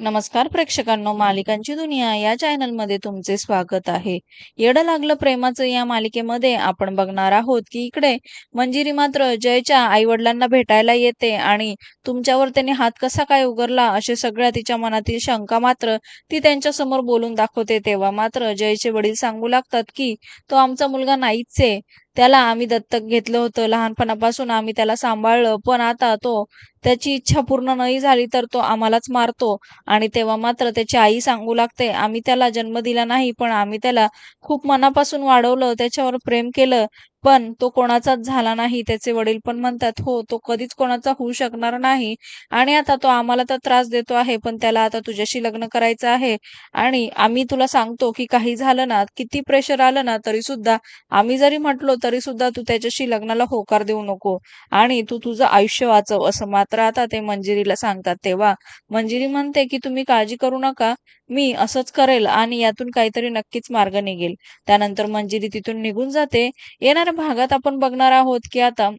नमस्कार प्रेक्षकांनो मालिकांची दुनिया या चॅनलमध्ये तुमचे स्वागत आहे. येडं लागलं प्रेमाचं या मालिकेमध्ये आपण बघणार आहोत की इकडे मंजिरी मात्र जयच्या आई वडिलांना भेटायला येते आणि तुमच्यावर त्यांनी हात कसा काय उगरला असे सगळ्या तिच्या मनातील शंका मात्र ती त्यांच्यासमोर बोलून दाखवते. तेव्हा मात्र जयचे वडील सांगू लागतात की तो आमचा मुलगा नाहीच आहे. त्याला आम्ही दत्तक घेतलं होतं. लहानपणापासून आम्ही त्याला सांभाळलं. पण आता तो त्याची इच्छा पूर्ण नाही झाली तर तो आम्हालाच मारतो. आणि तेव्हा मात्र त्याची आई सांगू लागते आम्ही त्याला जन्म दिला नाही पण आम्ही त्याला खूप मनापासून वाढवलं त्याच्यावर प्रेम केलं. पण तो कोणाचाच झाला नाही. त्याचे वडील पण म्हणतात हो तो कधीच कोणाचा होऊ शकणार नाही. आणि आता तो आम्हाला तर त्रास देतो आहे पण त्याला आता तुझ्याशी लग्न करायचं आहे. आणि आम्ही तुला सांगतो की काही झालं ना किती प्रेशर आलं ना तरी सुद्धा आम्ही जरी म्हटलो तरी सुद्धा तू त्याच्याशी लग्नाला होकार देऊ नको. आणि तू तुझं आयुष्य वाचव असं मात्र आता ते मंजिरीला सांगतात तेव्हा. मंजिरी म्हणते की तुम्ही काळजी करू नका मी असंच करेल आणि यातून काहीतरी नक्कीच मार्ग निघेल. त्यानंतर मंजिरी तिथून निघून जाते. येणाऱ्या भागात आपण बघणार आहोत की आता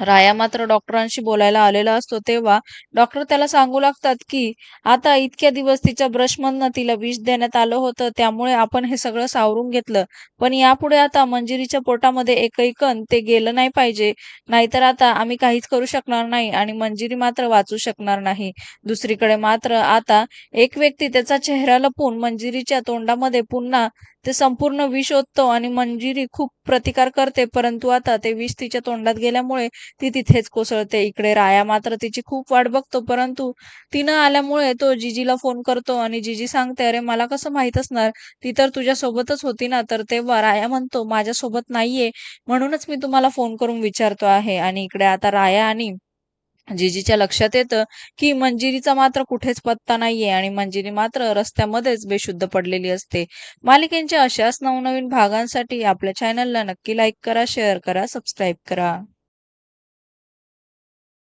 राया मात्र डॉक्टरांशी बोलायला आलेला असतो तेव्हा डॉक्टर त्याला सांगू लागतात की आता इतक्या दिवस तिच्या ब्रशमधनं तिला विष देण्यात आलं होतं त्यामुळे आपण हे सगळं सावरून घेतलं. पण यापुढे आता मंजिरीच्या पोटामध्ये एकही कण ते गेलं नाही पाहिजे. नाहीतर आता आम्ही काहीच करू शकणार नाही आणि मंजिरी मात्र वाचू शकणार नाही. दुसरीकडे मात्र आता एक व्यक्ती त्याचा चेहरा लपून मंजिरीच्या तोंडामध्ये पुन्हा ते संपूर्ण विष ओततो आणि मंजिरी खूप प्रतिकार करते परंतु आता ते विष तिच्या तोंडात गेल्यामुळे ती तिथेच कोसळते. इकडे राया मात्र तिची खूप वाट बघतो. परंतु ती न आल्यामुळे तो जिजीला फोन करतो आणि जिजी सांगते अरे मला कसं माहीत असणार? ती तर तुझ्या सोबतच होती ना? तर तेव्हा राया म्हणतो माझ्या सोबत नाहीये. म्हणूनच मी तुम्हाला फोन करून विचारतो आहे. आणि इकडे आता राया आणि जिजीच्या लक्षात येतं की मंजिरीचा मात्र कुठेच पत्ता नाहीये आणि मंजिरी मात्र रस्त्यामध्येच बेशुद्ध पडलेली असते. मालिकेंच्या अशाच नवनवीन भागांसाठी आपल्या चॅनलला नक्की लाईक करा शेअर करा सबस्क्राईब करा.